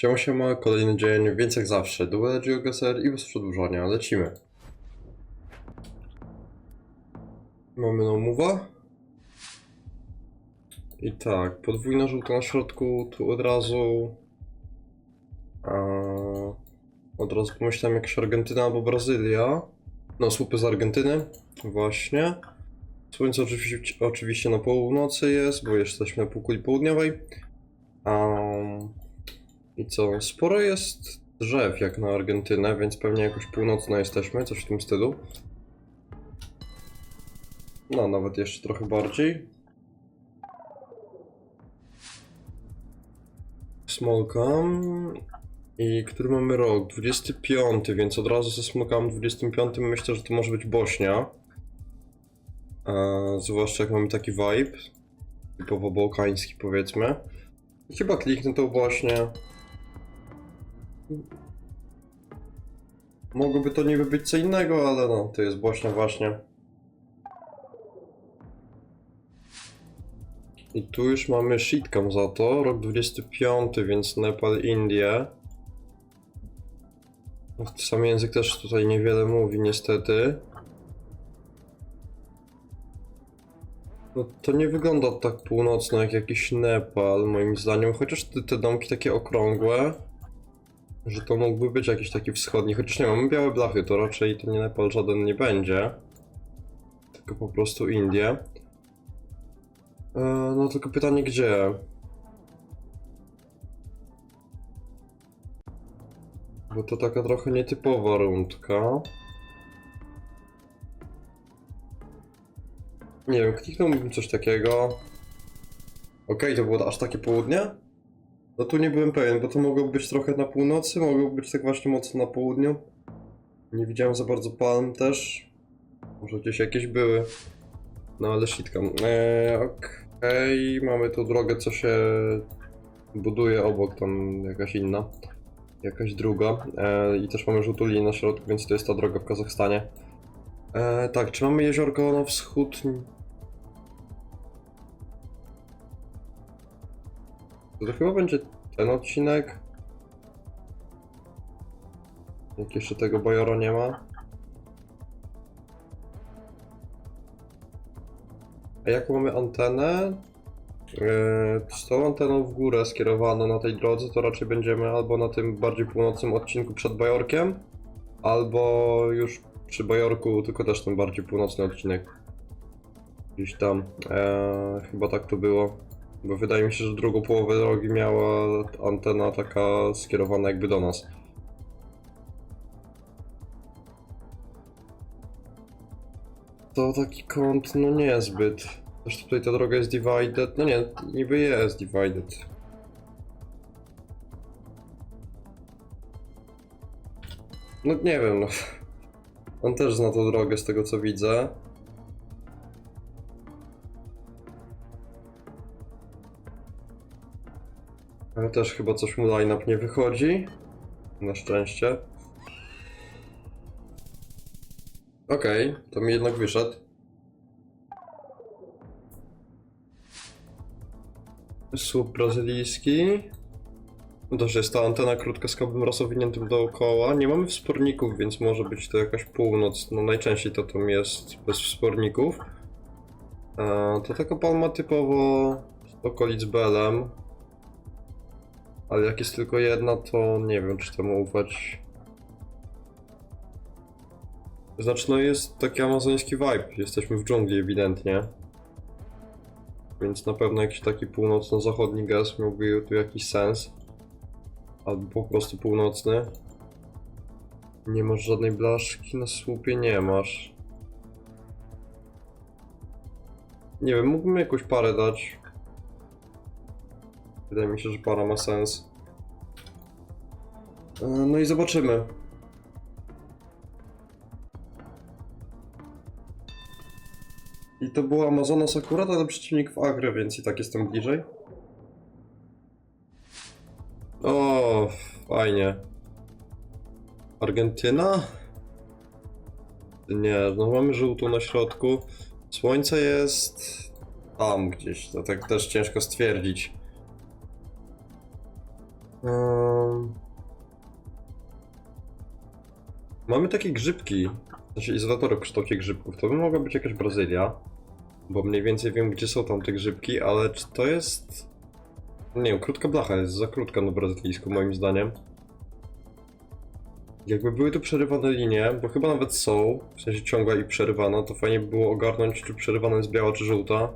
Siema, siema, kolejny dzień, więc jak zawsze, duel GeoGuessr i bez przedłużania, lecimy. Mamy no mowa. I tak, podwójna żółta na środku, tu od razu... A, od razu pomyślałem jakaś Argentyna albo Brazylia. No, słupy z Argentyny, właśnie. Słońce oczywiście, oczywiście na północy jest, bo jesteśmy na półkuli południowej. Um, I co? Sporo jest drzew jak na Argentynę, więc pewnie jakoś północno jesteśmy, coś w tym stylu. No, nawet jeszcze trochę bardziej. Smolkam. I który mamy rok? 25, więc od razu ze Smolkam 25 myślę, że to może być Bośnia. E, zwłaszcza jak mamy taki vibe. Typowo bałkański powiedzmy. Chyba kliknę to właśnie. Mogłoby to niby być co innego, ale no, to jest Bośnia właśnie. I tu już mamy shitcam za to, rok 25, więc Nepal, Indie. No, Sam język też tutaj niewiele mówi niestety. No to nie wygląda tak północno jak jakiś Nepal, moim zdaniem, chociaż te, te domki takie okrągłe, że to mógłby być jakiś taki wschodni, chociaż nie mamy białe blachy, to raczej to nie Nepal żaden nie będzie, tylko po prostu Indie. E, no tylko pytanie gdzie? Bo to taka trochę nietypowa rundka. Nie wiem, kliknąłbym coś takiego. Okej, to było aż takie południe? No tu nie byłem pewien, bo to mogło być trochę na północy, mogło być tak właśnie mocno na południu. Nie widziałem za bardzo palm też. Może gdzieś jakieś były. No ale shitkam. Eee, okej, mamy tu drogę, co się buduje obok, tam jakaś inna. Jakaś druga. Eee, I też mamy żółtą linię na środku, więc to jest ta droga w Kazachstanie. E, tak, czy mamy jeziorko na wschód? To chyba będzie ten odcinek. Jak jeszcze tego bajora nie ma. A jaką mamy antenę? E, z tą anteną w górę skierowaną na tej drodze, to raczej będziemy albo na tym bardziej północnym odcinku przed Bajorkiem, albo już przy Bajorku, tylko też ten bardziej północny odcinek. Gdzieś tam. Eee, chyba tak to było. Bo wydaje mi się, że drugą połowę drogi miała antena taka skierowana jakby do nas. To taki kąt, no niezbyt. Zresztą tutaj ta droga jest divided. No nie, niby jest divided. No nie wiem, no. On też zna tą drogę z tego co widzę. Ale też chyba coś mu line-up nie wychodzi. Na szczęście. Okej, to mi jednak wyszedł. Słup brazylijski. No Też jest ta antena krótka z kablem rozowiniętym dookoła. Nie mamy wsporników, więc może być to jakaś północ. No najczęściej to tam jest bez wsporników. E, to taka palma typowo z okolic Belem. Ale jak jest tylko jedna, to nie wiem, czy temu ufać. Znaczy, no jest taki amazoński vibe. Jesteśmy w dżungli ewidentnie. Więc na pewno jakiś taki północno-zachodni gest miałby tu jakiś sens. Albo po prostu północny. Nie masz żadnej blaszki na słupie? Nie masz. Nie wiem, mógłbym jakąś parę dać. Wydaje mi się, że para ma sens. E, No i zobaczymy. I to była Amazonas akurat, ale przeciwnik w Agre, więc i tak jestem bliżej. O, fajnie. Argentyna? Nie, no mamy żółtą na środku. Słońce jest tam gdzieś, to tak też ciężko stwierdzić. Um... Mamy takie grzybki, w sensie izolatory w kształcie grzybków. To by mogła być jakaś Brazylia, bo mniej więcej wiem, gdzie są tam te grzybki, ale czy to jest... Nie wiem, krótka blacha jest za krótka na brazylijsku, moim zdaniem. Jakby były tu przerywane linie, bo chyba nawet są, w sensie ciągła i przerywana, to fajnie by było ogarnąć, czy przerywana jest biała, czy żółta.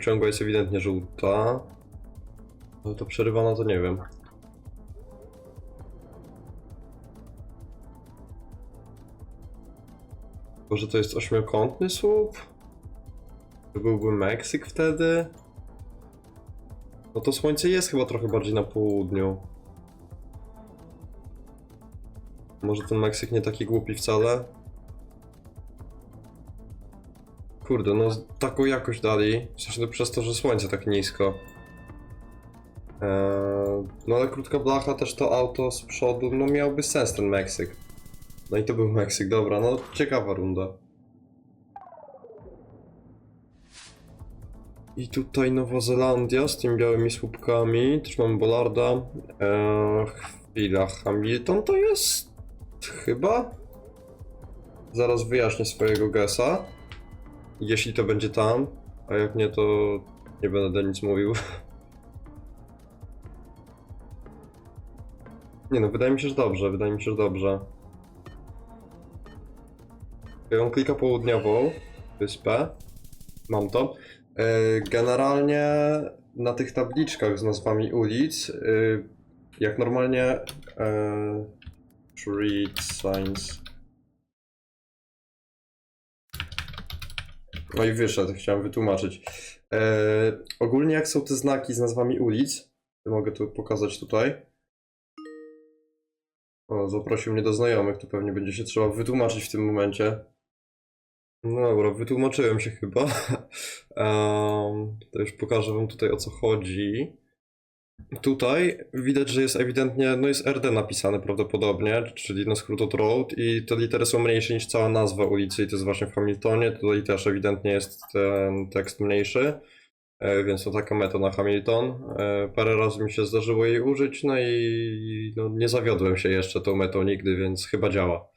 Ciągła jest ewidentnie żółta. Ale to przerywana to nie wiem. Może to jest ośmiokątny słup? To byłby Meksyk wtedy? No to słońce jest chyba trochę bardziej na południu. Może ten Meksyk nie taki głupi wcale? Kurde, no taką jakość dali. W sensie to przez to, że słońce tak nisko. Eee, no ale krótka blacha, też to auto z przodu, no miałby sens ten Meksyk. No i to był Meksyk, dobra, no ciekawa runda. I tutaj Nowa Zelandia z tymi białymi słupkami, też mamy Bollarda. Eee, chwila, Hamilton to jest chyba? Zaraz wyjaśnię swojego gesa. Jeśli to będzie tam, a jak nie to nie będę nic mówił. Nie no, wydaje mi się, że dobrze, wydaje mi się, że dobrze. On klika południową wyspę. Mam to. E, Generalnie na tych tabliczkach z nazwami ulic, e, jak normalnie e, street signs. No i wyszedł, chciałem wytłumaczyć. E, ogólnie jak są te znaki z nazwami ulic, mogę to pokazać tutaj. O, zaprosił mnie do znajomych, to pewnie będzie się trzeba wytłumaczyć w tym momencie. No dobra, wytłumaczyłem się chyba. Em, to już pokażę wam tutaj o co chodzi. Tutaj widać, że jest ewidentnie, no jest RD napisane prawdopodobnie, czyli na skrót od road i te litery są mniejsze niż cała nazwa ulicy i to jest właśnie w Hamiltonie, tutaj też ewidentnie jest ten tekst mniejszy, e, więc to taka meta na Hamilton. E, Parę razy mi się zdarzyło jej użyć, no i no, nie zawiodłem się jeszcze tą metą nigdy, więc chyba działa.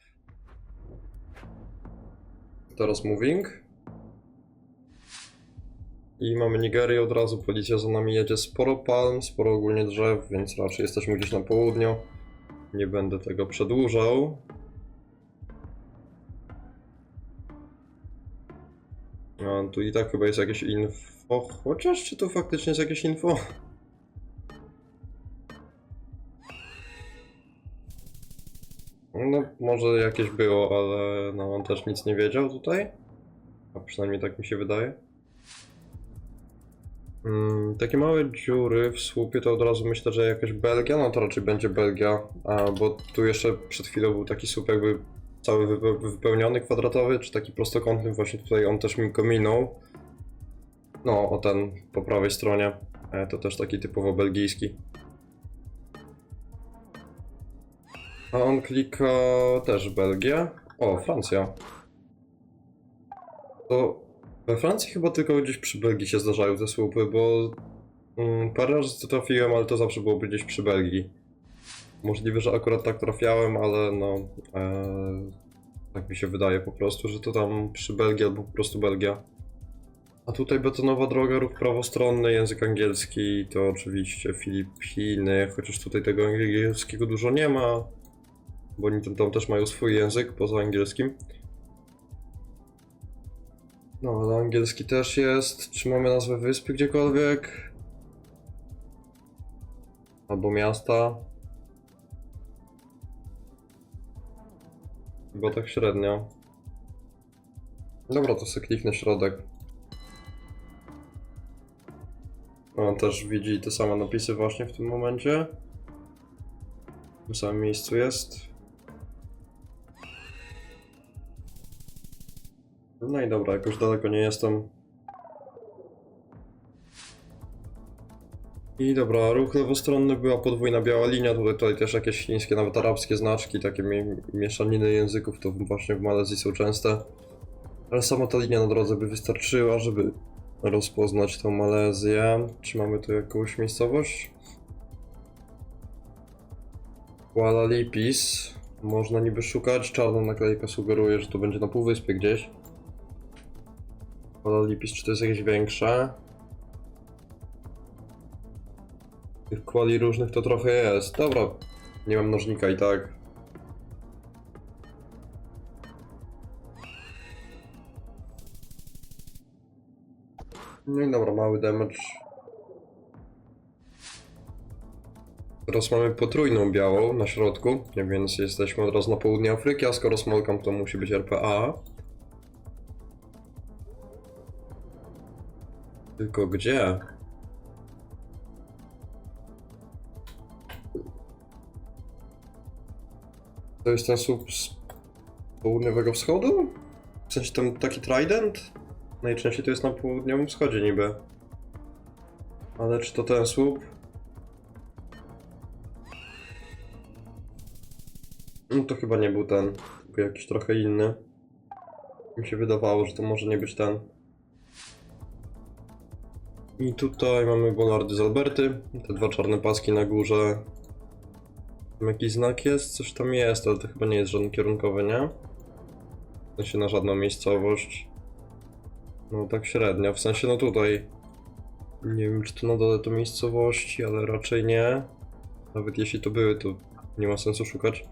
Teraz moving. I mamy Nigerię od razu, policja za nami jedzie, sporo palm, sporo ogólnie drzew, więc raczej jesteśmy gdzieś na południu. Nie będę tego przedłużał. A tu i tak chyba jest jakieś info, chociaż czy to faktycznie jest jakieś info? Może jakieś było, ale no, on też nic nie wiedział tutaj. A przynajmniej tak mi się wydaje. Mm, takie małe dziury w słupie to od razu myślę, że jakaś Belgia, no to raczej będzie Belgia, a, bo tu jeszcze przed chwilą był taki słup jakby cały wype- wypełniony kwadratowy, czy taki prostokątny, właśnie tutaj on też mi go minął. No, o ten po prawej stronie, e, to też taki typowo belgijski. A on klika też Belgię. O, Francja. To we Francji chyba tylko gdzieś przy Belgii się zdarzają te słupy, bo mm, parę razy trafiłem, ale to zawsze byłoby gdzieś przy Belgii. Możliwe, że akurat tak trafiałem, ale no. E, tak mi się wydaje po prostu, że to tam przy Belgii albo po prostu Belgia. A tutaj betonowa droga, ruch prawostronny, język angielski, to oczywiście Filipiny, chociaż tutaj tego angielskiego dużo nie ma, bo oni tam, tam też mają swój język poza angielskim. No, ale angielski też jest. Czy mamy nazwę wyspy gdziekolwiek? Albo miasta? Chyba tak średnio. Dobra, to sobie kliknę środek. On też widzi te same napisy właśnie w tym momencie. W tym samym miejscu jest. No i dobra, jakoś daleko nie jestem. I dobra, ruch lewostronny była podwójna biała linia, tutaj, tutaj też jakieś chińskie, nawet arabskie znaczki, takie mi mieszaniny języków, to właśnie w Malezji są częste. Ale sama ta linia na drodze by wystarczyła, żeby rozpoznać tą Malezję. Czy mamy tu jakąś miejscowość? Kuala Lipis. Można niby szukać. Czarna naklejka sugeruje, że to będzie na półwyspie gdzieś. Kuala Lipis, czy to jest jakieś większe? Tych kwali różnych to trochę jest. Dobra, nie mam nożnika i tak. No i dobra, mały damage. Teraz mamy potrójną białą na środku, więc jesteśmy od razu na południe Afryki, a skoro smolkam to musi być RPA. Tylko gdzie? To jest ten słup z południowego wschodu? W sensie ten taki trident? Najczęściej to jest na południowym wschodzie niby. Ale czy to ten słup? No to chyba nie był ten, tylko jakiś trochę inny. Mi się wydawało, że to może nie być ten. I tutaj mamy Bolardy z Alberty, te dwa czarne paski na górze. Tam jakiś znak jest? Coś tam jest, ale to chyba nie jest żaden kierunkowy, nie? W sensie na żadną miejscowość. No tak średnio, w sensie no tutaj. Nie wiem czy to na dole to miejscowości, ale raczej nie. Nawet jeśli to były, to nie ma sensu szukać.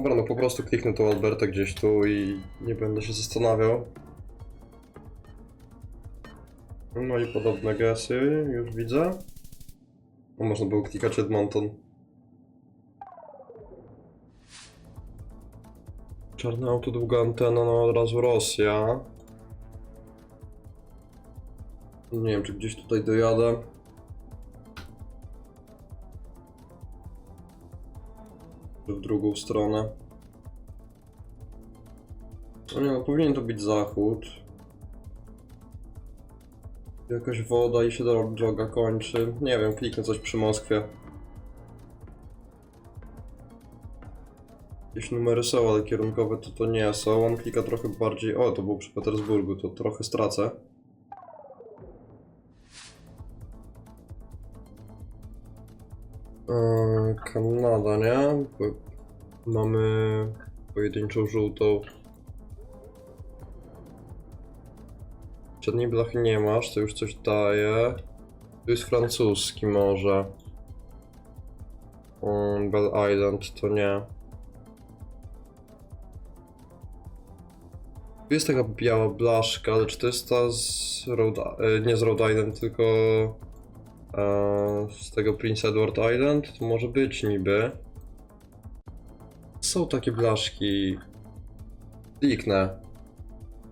Dobra, no po prostu kliknę tą Albertę gdzieś tu i nie będę się zastanawiał. No i podobne gesy, już widzę. No można było klikać Edmonton. Czarne auto, długa antena, no od razu Rosja. Nie wiem, czy gdzieś tutaj dojadę. W drugą stronę. No nie, no powinien to być zachód. Jakaś woda i się dro- droga kończy. Nie wiem, kliknę coś przy Moskwie. Jakieś numery są, ale kierunkowe to to nie są. On klika trochę bardziej... O, to był przy Petersburgu, to trochę stracę. Kanada, nie? Mamy pojedynczą żółtą. Przedniej blachy nie masz, to już coś daje. Tu jest francuski może. Um, Bell Island to nie. Tu jest taka biała blaszka, ale czy to jest ta z Rhode, e, nie z Rhode Island, tylko z tego Prince Edward Island? To może być niby. Są takie blaszki. Kliknę.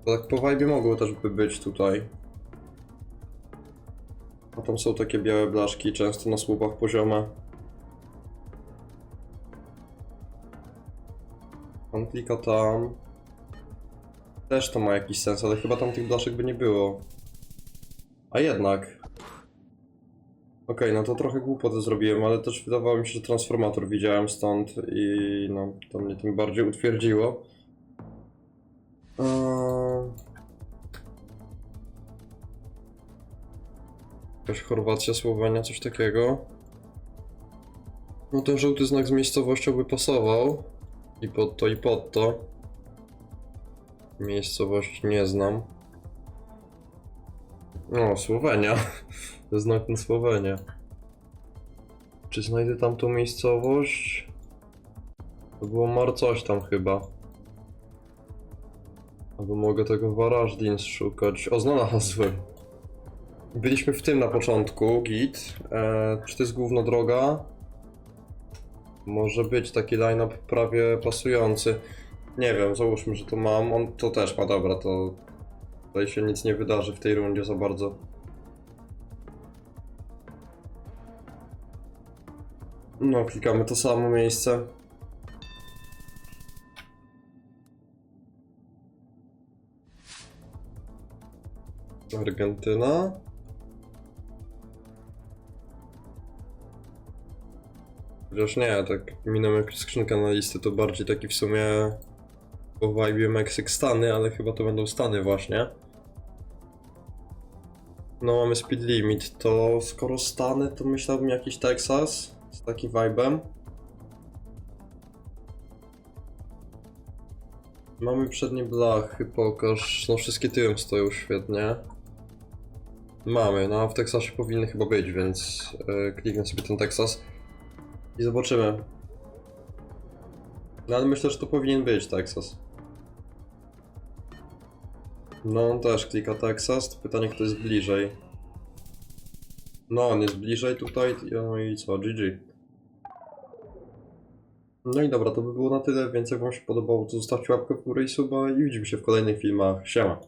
To tak po vibe mogło też by być tutaj. A tam są takie białe blaszki, często na słupach poziome. On klika tam. Też to ma jakiś sens, ale chyba tam tych blaszek by nie było. A jednak. Okej, no to trochę głupotę zrobiłem, ale też wydawało mi się, że transformator widziałem stąd i no, to mnie tym bardziej utwierdziło. Eee... Jakaś Chorwacja, Słowenia, coś takiego. No ten żółty znak z miejscowością by pasował. I pod to, i pod to. Miejscowość nie znam. O, Słowenia. Znak na Słowenię. Czy znajdę tam tą miejscowość? To było Mar coś tam chyba. Albo mogę tego Warażdin szukać. O, znalazłem. Byliśmy w tym na początku, git. E, czy to jest główna droga? Może być taki line-up prawie pasujący. Nie wiem, załóżmy, że to mam. On to też ma, dobra, to tutaj się nic nie wydarzy w tej rundzie za bardzo. No, klikamy to samo miejsce. Argentyna. Chociaż nie, tak minął jakąś skrzynkę na listy, to bardziej taki w sumie po vibe Meksyk Stany, ale chyba to będą Stany właśnie. No mamy speed limit, to skoro Stany, to myślałbym jakiś Texas z takim vibe'em. Mamy przednie blachy, pokaż. No wszystkie tyłem stoją świetnie. Mamy, no a w Teksasie powinny chyba być, więc e, kliknę sobie ten Teksas i zobaczymy. No ale myślę, że to powinien być Teksas. No on też klika Teksas, pytanie kto jest bliżej. No on jest bliżej tutaj, no i co, GG. No i dobra, to by było na tyle, więc jak wam się podobało, to zostawcie łapkę w górę i suba i widzimy się w kolejnych filmach. Siema!